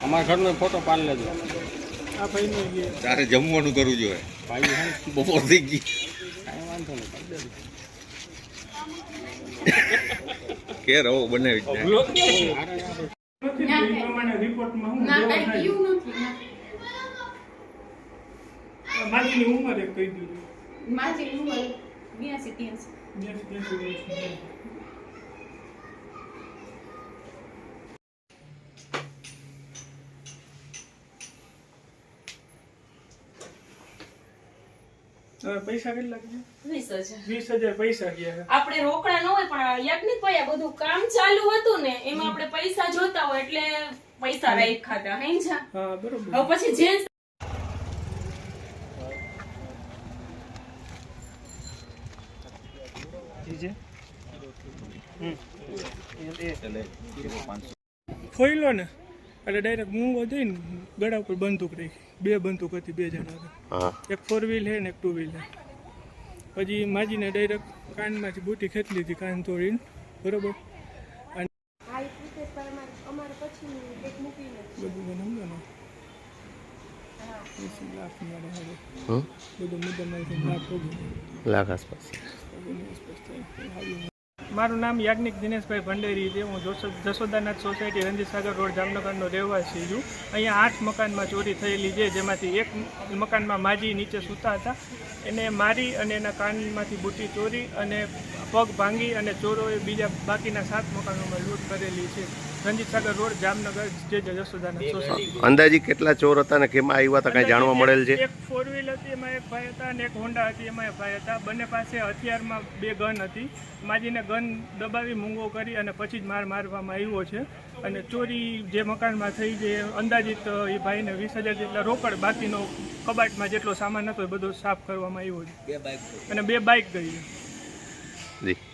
અમારા ઘરનો ફોટો પાડી લેજો. તારે જમવાનું કરવું જોઈએ. બપોર થઈ ગઈ. વાંધો નહીં કે રહો બનાવી માજીની ઉંમર એક કહી દીધું માજી ઉંમર બ્યાસી ત્યાંસી. બ્યાસી ત્યાંસી વર્ષની. હવે પૈસા કેટલા ગયા પૈસા ગયા આપણે રોકડા ન હોય પણ યાજ્ઞિક ભાઈ બધું કામ ચાલુ હતું ને એમાં આપણે પૈસા જોતા હોય એટલે પૈસા રાખ્યા ખાતા હે હા બરોબર. હવે પછી જે ફોઈલો ને. એટલે ડાયરેક્ટ મૂંગો જઈને ગળા ઉપર બંદૂક રાખી. બે બંદૂક હતી બે જણા એક ફોર વ્હીલ હે ને એક ટુ વ્હીલ હે પછી માજીને ડાયરેક્ટ કાનમાંથી બુટી ખેંચી લીધી કાન તોડીને. બરોબર? લાખ આસપાસ. મારું નામ યાજ્ઞિક દિનેશભાઈ ભંડેરી છે. હું જોશો- જશોદાનાથ સોસાયટી રંજીત રોડ, જામનગરનો રહેવાસી છું. અહીંયા આઠ મકાનમાં ચોરી થયેલી છે, જેમાંથી એક મકાનમાં માજી નીચે સૂતા હતા. એને મારી અને એના કાનમાંથી બુટી ચોરી અને પગ ભાંગી અને ચોરોએ બીજા બાકીના સાત મકાનોમાં લૂંટ કરેલી છે. રંજીત સાગર રોડ જામનગર જે જસોદાના અંદાજી કેટલા ચોર હતા અને કેમાં આવ્યા હતા કઈ જાણવા મળેલ છે? એક ફોર વ્હીલ હતી એમાં એક ભાઈ હતા અને એક હોન્ડા હતી એમાં એક ભાઈ હતા. બંને પાસે હથિયારમાં બે ગન હતી. માજીને ગન દબાવી મૂંગો કરી અને પછી જ માર મારવામાં આવ્યો છે. અને ચોરી જે મકાનમાં થઈ છે અંદાજિત એ ભાઈને વીસ હજાર જેટલા રોકડ બાકીનો કબાટમાં જેટલો સામાન હતો એ બધો સાફ કરવામાં આવ્યો છે. અને બે બાઇક ગઈ છે જી